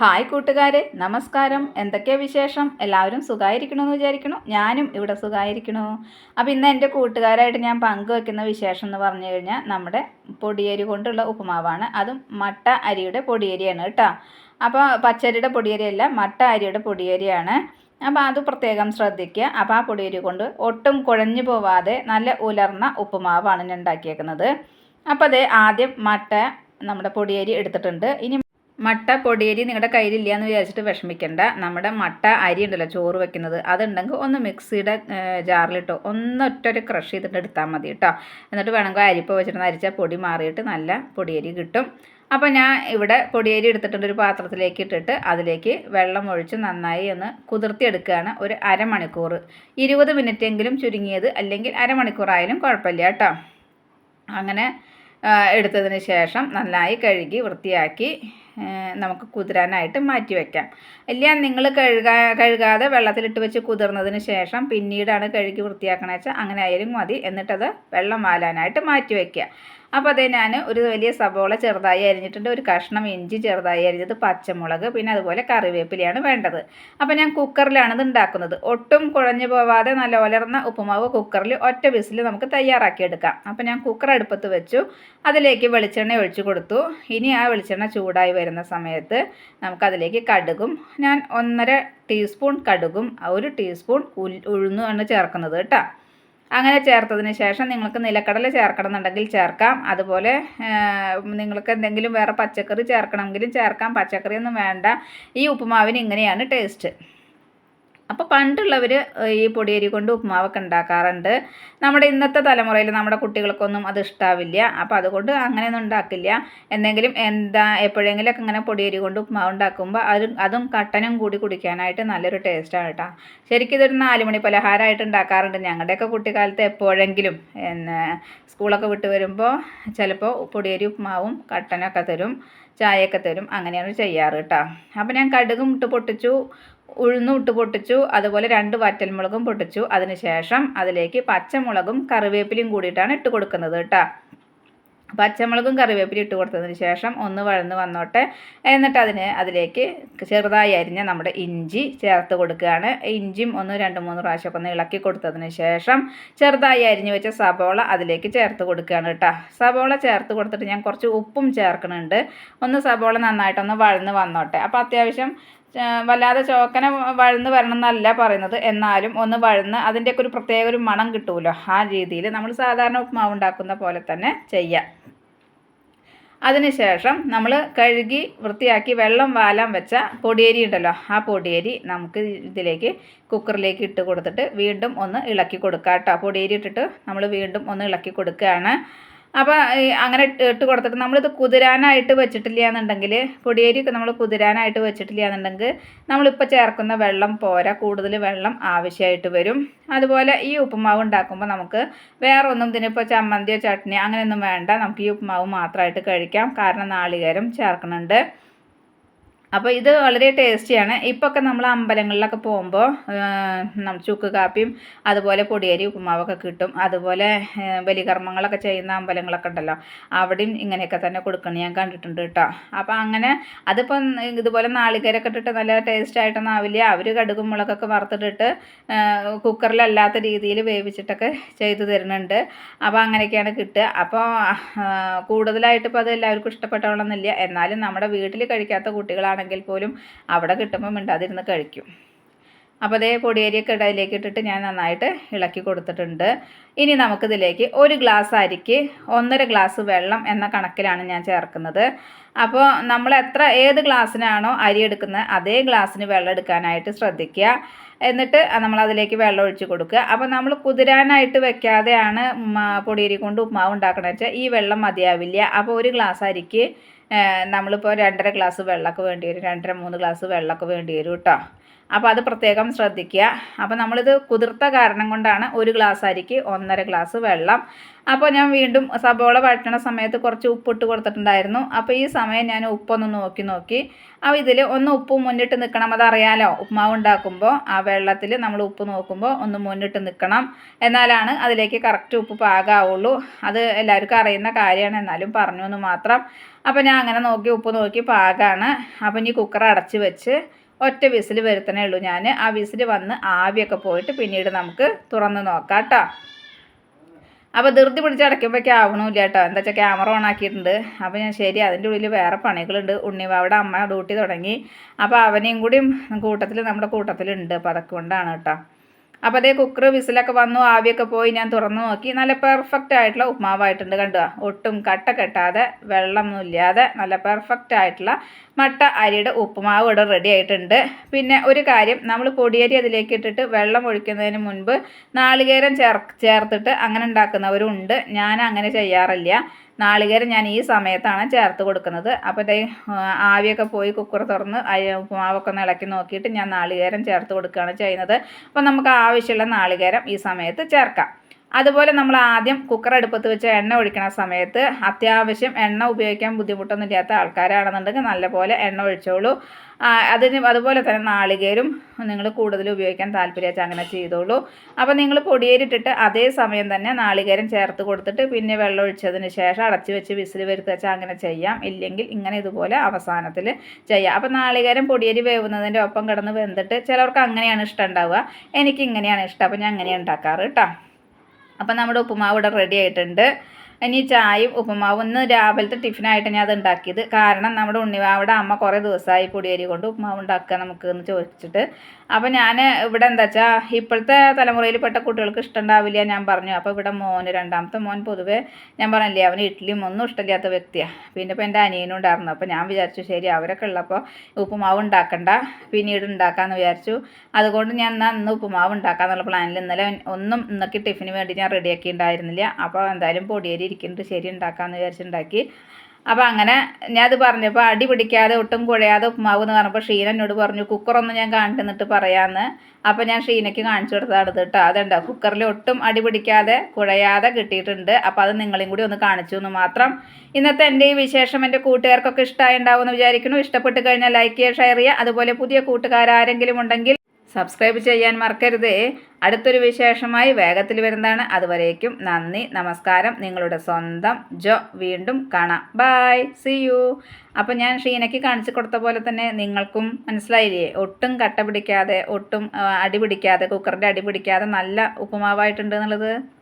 Hi കൂട്ടുകാരെ നമസ്കാരം. എന്തൊക്കെ വിശേഷം? എല്ലാവരും സുഖമായിരിക്കണമെന്ന് വിചാരിക്കണു. ഞാനും ഇവിടെ സുഖമായിരിക്കണു അപ്പോൾ ഇന്ന് എന്റെ കൂട്ടുകാരായിട്ട് ഞാൻ പങ്കുവെക്കുന്ന വിശേഷം എന്ന് പറഞ്ഞു കഴിഞ്ഞാൽ നമ്മുടെ പൊടിയരി കൊണ്ടുള്ള ഉപ്പുമാവാണ്. അതും മട്ട അരിയുടെ പൊടിയരിയാണ് കേട്ടോ. അപ്പോൾ പച്ചരിയുടെ പൊടിയരിയല്ല മട്ട അരിയുടെ പൊടിയരിയാണ്. അപ്പോൾ അത് പ്രത്യേകം ശ്രദ്ധിക്കുക. അപ്പോൾ ആ പൊടിയരി കൊണ്ട് ഒട്ടും കുഴഞ്ഞു പോവാതെ നല്ല ഉലർന്ന ഉപ്പുമാവാണ് ഞാൻ ഉണ്ടാക്കിയേക്കുന്നത്. അപ്പോൾ അത് ആദ്യം മട്ട നമ്മുടെ പൊടിയരി എടുത്തിട്ടുണ്ട്. ഇനി മട്ട പൊടിയരി നിങ്ങളുടെ കയ്യിലില്ല എന്ന് വിചാരിച്ചിട്ട് വിഷമിക്കേണ്ട. നമ്മുടെ മട്ട അരി ഉണ്ടല്ലോ ചോറ് വെക്കുന്നത്. അതുണ്ടെങ്കിൽ ഒന്ന് മിക്സിയുടെ ജാറിലിട്ടോ ഒന്ന് ഒറ്റൊരു ക്രഷ് ചെയ്തിട്ട് എടുത്താൽ മതി കേട്ടോ എന്നിട്ട് വേണമെങ്കിൽ അരിപ്പ് വെച്ചിട്ട് അരിച്ച പൊടി മാറിയിട്ട് നല്ല പൊടിയരി കിട്ടും. അപ്പോൾ ഞാൻ ഇവിടെ പൊടിയരി എടുത്തിട്ടുണ്ട് ഒരു പാത്രത്തിലേക്ക് ഇട്ടിട്ട് അതിലേക്ക് വെള്ളം ഒഴിച്ച് നന്നായി ഒന്ന് കുതിർത്തിയെടുക്കുകയാണ് ഒരു അരമണിക്കൂർ. ഇരുപത് മിനിറ്റെങ്കിലും ചുരുങ്ങിയത് അല്ലെങ്കിൽ അരമണിക്കൂറായാലും കുഴപ്പമില്ല കേട്ടോ അങ്ങനെ എടുത്തതിന് ശേഷം നന്നായി കഴുകി വൃത്തിയാക്കി നമുക്ക് കുതിരാനായിട്ട് മാറ്റി വയ്ക്കാം ഇല്ല നിങ്ങൾ കഴുകാ കഴുകാതെ വെള്ളത്തിലിട്ട് വെച്ച് കുതിർന്നതിന് ശേഷം പിന്നീടാണ് കഴുകി വൃത്തിയാക്കണമെന്ന് അങ്ങനെ ആയാലും മതി. എന്നിട്ടത് വെള്ളം വാലാനായിട്ട് മാറ്റി വയ്ക്കുക അപ്പോൾ അതേ ഞാൻ ഒരു വലിയ സബോള ചെറുതായി അരിഞ്ഞിട്ടുണ്ട് ഒരു കഷ്ണം ഇഞ്ചി ചെറുതായി അരിഞ്ഞത് പച്ചമുളക് പിന്നെ അതുപോലെ കറിവേപ്പിലയാണ് വേണ്ടത്. അപ്പോൾ ഞാൻ കുക്കറിലാണ് ഇത് ഉണ്ടാക്കുന്നത്. ഒട്ടും കുഴഞ്ഞു പോവാതെ നല്ല ഒലർന്ന ഉപ്പുമാവ് കുക്കറിൽ ഒറ്റ വിസിൽ നമുക്ക് തയ്യാറാക്കിയെടുക്കാം. അപ്പോൾ ഞാൻ കുക്കർ അടുപ്പത്ത് വെച്ചു. അതിലേക്ക് വെളിച്ചെണ്ണ ഒഴിച്ചു കൊടുത്തു. ഇനി ആ വെളിച്ചെണ്ണ ചൂടായി വരുന്ന സമയത്ത് നമുക്കതിലേക്ക് കടുകും ഞാൻ ഒന്നര ടീസ്പൂൺ കടുകും ഒരു ടീസ്പൂൺ ഉഴുന്നുമാണ് ചേർക്കുന്നത് കേട്ടോ. അങ്ങനെ ചേർത്തതിന് ശേഷം നിങ്ങൾക്ക് നിലക്കടല ചേർക്കണം എന്നുണ്ടെങ്കിൽ ചേർക്കാം. അതുപോലെ നിങ്ങൾക്ക് എന്തെങ്കിലും വേറെ പച്ചക്കറി ചേർക്കണമെങ്കിലും ചേർക്കാം. പച്ചക്കറിയൊന്നും വേണ്ട. ഈ ഉപ്പുമാവിന് ഇങ്ങനെയാണ് ടേസ്റ്റ് അപ്പോൾ പണ്ടുള്ളവർ ഈ പൊടിയരി കൊണ്ട് ഉപ്മാവൊക്കെ ഉണ്ടാക്കാറുണ്ട്. നമ്മുടെ ഇന്നത്തെ തലമുറയിൽ നമ്മുടെ കുട്ടികൾക്കൊന്നും അത് ഇഷ്ടാവില്ല. അപ്പോൾ അതുകൊണ്ട് അങ്ങനെയൊന്നും ഉണ്ടാക്കില്ല. എന്തെങ്കിലും എന്താ എപ്പോഴെങ്കിലുമൊക്കെ ഇങ്ങനെ പൊടിയരി കൊണ്ട് ഉപ്മാവ് ഉണ്ടാക്കുമ്പോൾ അതും അതും കട്ടനും കൂടി കുടിക്കാനായിട്ട് നല്ലൊരു ടേസ്റ്റാണ് കേട്ടോ. ശരിക്കും ഇതൊരു നാലുമണി പലഹാരമായിട്ട് ഉണ്ടാക്കാറുണ്ട്. ഞങ്ങളുടെയൊക്കെ കുട്ടിക്കാലത്ത് എപ്പോഴെങ്കിലും പിന്നെ സ്കൂളൊക്കെ വിട്ട് വരുമ്പോൾ ചിലപ്പോൾ പൊടിയരി ഉപ്മാവും കട്ടനൊക്കെ തരും ചായയൊക്കെ തരും അങ്ങനെയാണ് ചെയ്യാറ് കേട്ടോ. അപ്പോൾ ഞാൻ കടുകും ഇട്ട് പൊട്ടിച്ചു. ഉഴുന്നും ഇട്ട് പൊട്ടിച്ചു. അതുപോലെ രണ്ട് വറ്റൽമുളകും പൊട്ടിച്ചു. അതിനുശേഷം അതിലേക്ക് പച്ചമുളകും കറിവേപ്പിലയും കൂടിയിട്ടാണ് ഇട്ട് കൊടുക്കുന്നത് കേട്ടോ. പച്ചമുളകും കറിവേപ്പിലും ഇട്ട് കൊടുത്തതിന് ശേഷം ഒന്ന് വഴന്ന് വന്നോട്ടെ. എന്നിട്ട് അതിന് അതിലേക്ക് ചെറുതായി അരിഞ്ഞ നമ്മുടെ ഇഞ്ചി ചേർത്ത് കൊടുക്കുകയാണ്. ഇഞ്ചിയും ഒന്ന് രണ്ട് മൂന്ന് പ്രാവശ്യമൊക്കെ ഒന്ന് ഇളക്കി കൊടുത്തതിന് ശേഷം ചെറുതായി അരിഞ്ഞ് വെച്ച സബോള അതിലേക്ക് ചേർത്ത് കൊടുക്കുകയാണ് കേട്ടോ. സബോള ചേർത്ത് കൊടുത്തിട്ട് ഞാൻ കുറച്ച് ഉപ്പും ചേർക്കുന്നുണ്ട്. ഒന്ന് സബോള നന്നായിട്ടൊന്ന് വഴന്ന് വന്നോട്ടെ. അപ്പോൾ അത്യാവശ്യം വല്ലാതെ ചോക്കന വഴന്ന് വരണം എന്നല്ല പറയുന്നത്. എന്നാലും ഒന്ന് വഴന്ന് അതിന്റെയൊക്കെ ഒരു പ്രത്യേക ഒരു മണം കിട്ടുമല്ലോ ആ രീതിയിൽ നമ്മൾ സാധാരണ ഉപ്മാവ് ഉണ്ടാക്കുന്ന പോലെ തന്നെ ചെയ്യാം. അതിനുശേഷം നമ്മൾ കഴുകി വൃത്തിയാക്കി വെള്ളം വാലാൻ വെച്ച പൊടിയരി ഉണ്ടല്ലോ ആ പൊടിയരി നമുക്ക് ഇതിലേക്ക് കുക്കറിലേക്ക് ഇട്ട് കൊടുത്തിട്ട് വീണ്ടും ഒന്ന് ഇളക്കി കൊടുക്കാം കേട്ടോ. പൊടിയരി ഇട്ടിട്ട് നമ്മൾ വീണ്ടും ഒന്ന് ഇളക്കി കൊടുക്കുകയാണ്. അപ്പോൾ അങ്ങനെ ഇട്ട് കൊടുത്തിട്ട് നമ്മളിത് കുതിരാനായിട്ട് വെച്ചിട്ടില്ല എന്നുണ്ടെങ്കിൽ പൊടിയേരി നമ്മൾ കുതിരാനായിട്ട് വെച്ചിട്ടില്ല എന്നുണ്ടെങ്കിൽ നമ്മളിപ്പോൾ ചേർക്കുന്ന വെള്ളം പോരാ കൂടുതൽ വെള്ളം ആവശ്യമായിട്ട് വരും. അതുപോലെ ഈ ഉപ്പുമാവ് ഉണ്ടാക്കുമ്പോൾ നമുക്ക് വേറെ ഒന്നും ഇതിനിപ്പോൾ ചമ്മന്തിയോ ചട്നിയോ അങ്ങനെയൊന്നും വേണ്ട. നമുക്ക് ഈ ഉപ്പുമാവ് മാത്രമായിട്ട് കഴിക്കാം. കാരണം നാളികേരം ചേർക്കുന്നുണ്ട്. അപ്പോൾ ഇത് വളരെ ടേസ്റ്റിയാണ് ഇപ്പോഴൊക്കെ നമ്മൾ അമ്പലങ്ങളിലൊക്കെ പോകുമ്പോൾ ചുക്ക് കാപ്പിയും അതുപോലെ പൊടിയരി ഉപ്പുമാവൊക്കെ കിട്ടും. അതുപോലെ ബലികർമ്മങ്ങളൊക്കെ ചെയ്യുന്ന അമ്പലങ്ങളൊക്കെ ഉണ്ടല്ലോ അവിടെയും ഇങ്ങനെയൊക്കെ തന്നെ കൊടുക്കണം ഞാൻ കണ്ടിട്ടുണ്ട് കേട്ടോ അപ്പോൾ അങ്ങനെ അതിപ്പം ഇതുപോലെ നാളികേരൊക്കെ ഇട്ടിട്ട് നല്ല ടേസ്റ്റ് ആയിട്ടൊന്നും ആവില്ല അവർ കടുകും മുളകൊക്കെ വറുത്തിട്ടിട്ട് കുക്കറിലല്ലാത്ത രീതിയിൽ വേവിച്ചിട്ടൊക്കെ ചെയ്തു തരുന്നുണ്ട്. അപ്പോൾ അങ്ങനെയൊക്കെയാണ് കിട്ടുക. അപ്പോൾ കൂടുതലായിട്ട് ഇപ്പോൾ അത് എല്ലാവർക്കും ഇഷ്ടപ്പെട്ടോളന്നില്ല എന്നാലും നമ്മുടെ വീട്ടിൽ കഴിക്കാത്ത കുട്ടികളാണ് ആണെങ്കിൽ പോലും അവിടെ കിട്ടുമ്പോൾ മിണ്ടാതിരുന്ന് കഴിക്കും. അപ്പോൾ അതേ പൊടിയരിയൊക്കെ ഇടയിലേക്ക് ഇട്ടിട്ട് ഞാൻ നന്നായിട്ട് ഇളക്കി കൊടുത്തിട്ടുണ്ട്. ഇനി നമുക്കിതിലേക്ക് ഒരു ഗ്ലാസ് അരിക്ക് ഒന്നര ഗ്ലാസ് വെള്ളം എന്ന കണക്കിലാണ് ഞാൻ ചേർക്കുന്നത്. അപ്പോൾ നമ്മൾ എത്ര ഏത് ഗ്ലാസ്സിനാണോ അരി എടുക്കുന്നത് അതേ ഗ്ലാസ്സിന് വെള്ളം എടുക്കാനായിട്ട് ശ്രദ്ധിക്കുക. എന്നിട്ട് നമ്മൾ അതിലേക്ക് വെള്ളം ഒഴിച്ച് കൊടുക്കുക. അപ്പോൾ നമ്മൾ കുതിരാനായിട്ട് വെക്കാതെയാണ് പൊടിയരി കൊണ്ട് ഉപ്മാവ് ഉണ്ടാക്കണമെന്ന് വെച്ചാൽ ഈ വെള്ളം മതിയാവില്ല. അപ്പോൾ ഒരു ഗ്ലാസ് അരിക്ക് നമ്മളിപ്പോൾ രണ്ടര ഗ്ലാസ് വെള്ളമൊക്കെ വേണ്ടി വരും. രണ്ടര മൂന്ന് ഗ്ലാസ് വെള്ളമൊക്കെ വേണ്ടി വരും കേട്ടോ അപ്പോൾ അത് പ്രത്യേകം ശ്രദ്ധിക്കുക. അപ്പോൾ നമ്മളിത് കുതിർത്ത കാരണം കൊണ്ടാണ് ഒരു ഗ്ലാസ് അരിക്ക് ഒന്നര ഗ്ലാസ് വെള്ളം. അപ്പോൾ ഞാൻ വീണ്ടും സബോള വഴറ്റണ സമയത്ത് കുറച്ച് ഉപ്പിട്ട് കൊടുത്തിട്ടുണ്ടായിരുന്നു. അപ്പോൾ ഈ സമയം ഞാൻ ഉപ്പൊന്ന് നോക്കി നോക്കി. അപ്പോൾ ഇതിൽ ഒന്ന് ഉപ്പ് മുന്നിട്ട് നിൽക്കണം അതറിയാലോ ഉപ്മാവ് ഉണ്ടാക്കുമ്പോൾ ആ വെള്ളത്തിൽ നമ്മൾ ഉപ്പ് നോക്കുമ്പോൾ ഒന്ന് മുന്നിട്ട് നിൽക്കണം എന്നാലാണ് അതിലേക്ക് കറക്റ്റ് ഉപ്പ് പാകാവുള്ളൂ. അത് എല്ലാവർക്കും അറിയുന്ന കാര്യമാണ്. എന്നാലും പറഞ്ഞു എന്ന് മാത്രം. അപ്പോൾ ഞാൻ അങ്ങനെ നോക്കി ഉപ്പ് നോക്കി പാകമാണ് അപ്പോൾ ഇനി കുക്കർ അടച്ച് വെച്ച് ഒറ്റ വിസിൽ വരുത്തണേ ഉള്ളൂ. ഞാൻ ആ വിസിൽ വന്ന് ആവിയൊക്കെ പോയിട്ട് പിന്നീട് നമുക്ക് തുറന്ന് നോക്കാം കേട്ടോ അപ്പോൾ ധൃതി പിടിച്ച് അടയ്ക്കുമ്പോഴേക്കും ആവണമില്ല കേട്ടോ എന്താ വെച്ചാൽ ക്യാമറ ഓൺ ആക്കിയിട്ടുണ്ട്. അപ്പോൾ ഞാൻ ശരി അതിന്റെ ഉള്ളിൽ വേറെ പണികളുണ്ട്. ഉണ്ണിവാവിടെ അമ്മ ഡ്യൂട്ടി തുടങ്ങി. അപ്പോൾ അവനെയും കൂടിയും കൂട്ടത്തിൽ നമ്മുടെ കൂട്ടത്തിലുണ്ട്. അപ്പോൾ അതൊക്കെ കൊണ്ടാണ് കേട്ടോ അപ്പോൾ അതേ കുക്കർ വിസിലൊക്കെ വന്നു ആവിയൊക്കെ പോയി ഞാൻ തുറന്നു നോക്കി. നല്ല പെർഫെക്റ്റ് ആയിട്ടുള്ള ഉപ്മാവായിട്ടുണ്ട് കണ്ടോ ഒട്ടും കട്ട കെട്ടാതെ വെള്ളമൊന്നും ഇല്ലാതെ നല്ല പെർഫെക്റ്റ് ആയിട്ടുള്ള മട്ട അരിയുടെ ഉപ്പുമാവ് ഇവിടെ റെഡി ആയിട്ടുണ്ട്. പിന്നെ ഒരു കാര്യം നമ്മൾ പൊടിയരി അതിലേക്ക് ഇട്ടിട്ട് വെള്ളം ഒഴിക്കുന്നതിന് മുൻപ് നാളികേരം ചേർ ചേർത്തിട്ട് അങ്ങനെ ഉണ്ടാക്കുന്നവരും ഉണ്ട്. ഞാൻ അങ്ങനെ ചെയ്യാറില്ല. നാളികേരം ഞാൻ ഈ സമയത്താണ് ചേർത്ത് കൊടുക്കുന്നത്. അപ്പോൾ ഇതേ ആവിയൊക്കെ പോയി കുക്കർ തുറന്ന് ഉപ്പുമാവൊക്കെ ഒന്ന് ഇളക്കി നോക്കിയിട്ട് ഞാൻ നാളികേരം ചേർത്ത് കൊടുക്കുകയാണ് ചെയ്യുന്നത്. അപ്പോൾ നമുക്ക് ആവശ്യമുള്ള നാളികേരം ഈ സമയത്ത് ചേർക്കാം. അതുപോലെ നമ്മൾ ആദ്യം കുക്കർ അടുപ്പത്ത് വെച്ച് എണ്ണ ഒഴിക്കണ സമയത്ത് അത്യാവശ്യം എണ്ണ ഉപയോഗിക്കാൻ ബുദ്ധിമുട്ടൊന്നും ഇല്ലാത്ത ആൾക്കാരാണെന്നുണ്ടെങ്കിൽ നല്ലപോലെ എണ്ണ ഒഴിച്ചോളൂ. അതിന് അതുപോലെ തന്നെ നാളികേരും നിങ്ങൾ കൂടുതൽ ഉപയോഗിക്കാൻ താല്പര്യമായിട്ട് അങ്ങനെ ചെയ്തോളൂ. അപ്പോൾ നിങ്ങൾ പൊടിയേരിട്ടിട്ട് അതേ സമയം തന്നെ നാളികേരം ചേർത്ത് കൊടുത്തിട്ട് പിന്നെ വെള്ളം ഒഴിച്ചതിന് ശേഷം അടച്ചു വെച്ച് വിസിൽ വരുത്തി വെച്ചാൽ അങ്ങനെ ചെയ്യാം. ഇല്ലെങ്കിൽ ഇങ്ങനെ ഇതുപോലെ അവസാനത്തിൽ ചെയ്യാം. അപ്പോൾ നാളികേരം പൊടിയേരി വേവുന്നതിന്റെ ഒപ്പം കിടന്ന് വെന്തിട്ട് ചിലർക്ക് അങ്ങനെയാണ് ഇഷ്ടം ഉണ്ടാവുക. എനിക്ക് ഇങ്ങനെയാണ് ഇഷ്ടം. അപ്പോൾ ഞാൻ അങ്ങനെയാണ് ഉണ്ടാക്കാറ് കേട്ടോ. അപ്പം നമ്മുടെ ഉപ്പുമാവ് ഇവിടെ റെഡി ആയിട്ടുണ്ട്. ഇനി ചായയും ഉപ്പുമാവും ഇന്ന് രാവിലത്തെ ടിഫിനായിട്ട് ഞാൻ അത് ഉണ്ടാക്കിയത് കാരണം നമ്മുടെ ഉണ്ണിവാവിടെ അമ്മ കുറേ ദിവസമായി പൊടിയരി കൊണ്ട് ഉപ്പുമാവ് ഉണ്ടാക്കുക നമുക്ക് എന്ന് ചോദിച്ചിട്ട്. അപ്പോൾ ഞാൻ ഇവിടെ എന്താ വെച്ചാൽ ഇപ്പോഴത്തെ തലമുറയിൽപ്പെട്ട കുട്ടികൾക്ക് ഇഷ്ടമുണ്ടാവില്ല ഞാൻ പറഞ്ഞു. അപ്പോൾ ഇവിടെ മോന് രണ്ടാമത്തെ മോൻ പൊതുവെ ഞാൻ പറഞ്ഞില്ലേ അവന് ഇഡ്ഡലിയും ഒന്നും ഇഷ്ടമില്ലാത്ത വ്യക്തിയാണ് പിന്നെ ഇപ്പോൾ എന്റെ അനിയനും ഉണ്ടായിരുന്നു. അപ്പോൾ ഞാൻ വിചാരിച്ചു ശരി അവരൊക്കെ ഉള്ളപ്പോൾ ഉപ്പുമാവ് ഉണ്ടാക്കണ്ട പിന്നീട് ഉണ്ടാക്കാമെന്ന് വിചാരിച്ചു. അതുകൊണ്ട് ഞാൻ എന്നാൽ ഇന്ന് ഉപ്പുമാവ് ഉണ്ടാക്കാമെന്നുള്ള പ്ലാനിൽ ഇന്നലെ ഒന്നും ഇന്നൊക്കെ ടിഫിന് വേണ്ടി ഞാൻ റെഡിയാക്കി ഉണ്ടായിരുന്നില്ല അപ്പോൾ എന്തായാലും പൊടിയേരി ഇരിക്കുന്നുണ്ട്. ശരി ഉണ്ടാക്കാമെന്ന് വിചാരിച്ചുണ്ടാക്കി അപ്പോൾ അങ്ങനെ ഞാൻ അത് പറഞ്ഞപ്പോൾ അടി പിടിക്കാതെ ഒട്ടും കുഴയാതെ ഉപ്പുമാവ് എന്ന് പറഞ്ഞപ്പോൾ ഷീന എന്നോട് പറഞ്ഞു കുക്കറൊന്നും ഞാൻ കാണിക്കുന്നിട്ട് പറയാമെന്ന് അപ്പോൾ ഞാൻ ഷീനയ്ക്ക് കാണിച്ചു കൊടുത്താണ് കേട്ടോ. അതുണ്ടോ കുക്കറിൽ ഒട്ടും അടി പിടിക്കാതെ കുഴയാതെ കിട്ടിയിട്ടുണ്ട്. അപ്പോൾ അത് നിങ്ങളെയും കൂടി ഒന്ന് കാണിച്ചു എന്ന് മാത്രം. ഇന്നത്തെ എന്റെ ഈ വിശേഷം എന്റെ കൂട്ടുകാർക്കൊക്കെ ഇഷ്ടമായി ഉണ്ടാവുമെന്ന് വിചാരിക്കുന്നു. ഇഷ്ടപ്പെട്ട് കഴിഞ്ഞാൽ ലൈക്ക് ചെയ്യുക ഷെയർ ചെയ്യുക. അതുപോലെ പുതിയ കൂട്ടുകാരാരെങ്കിലും ഉണ്ടെങ്കിൽ സബ്സ്ക്രൈബ് ചെയ്യാൻ മറക്കരുത്. അടുത്തൊരു വിശേഷമായി വേഗത്തിൽ വരുന്നതാണ്. അതുവരേക്കും നന്ദി നമസ്കാരം. നിങ്ങളുടെ സ്വന്തം ജോ. വീണ്ടും കാണാം. ബായ് സി യു അപ്പോൾ ഞാൻ ഷീനയ്ക്ക് കാണിച്ചു കൊടുത്ത പോലെ തന്നെ നിങ്ങൾക്കും മനസ്സിലായില്ലേ? ഒട്ടും കട്ട പിടിക്കാതെ ഒട്ടും അടി പിടിക്കാതെ കുക്കറിന്റെ അടി പിടിക്കാതെ നല്ല ഉപ്പുമാവായിട്ടുണ്ട് എന്നുള്ളത്.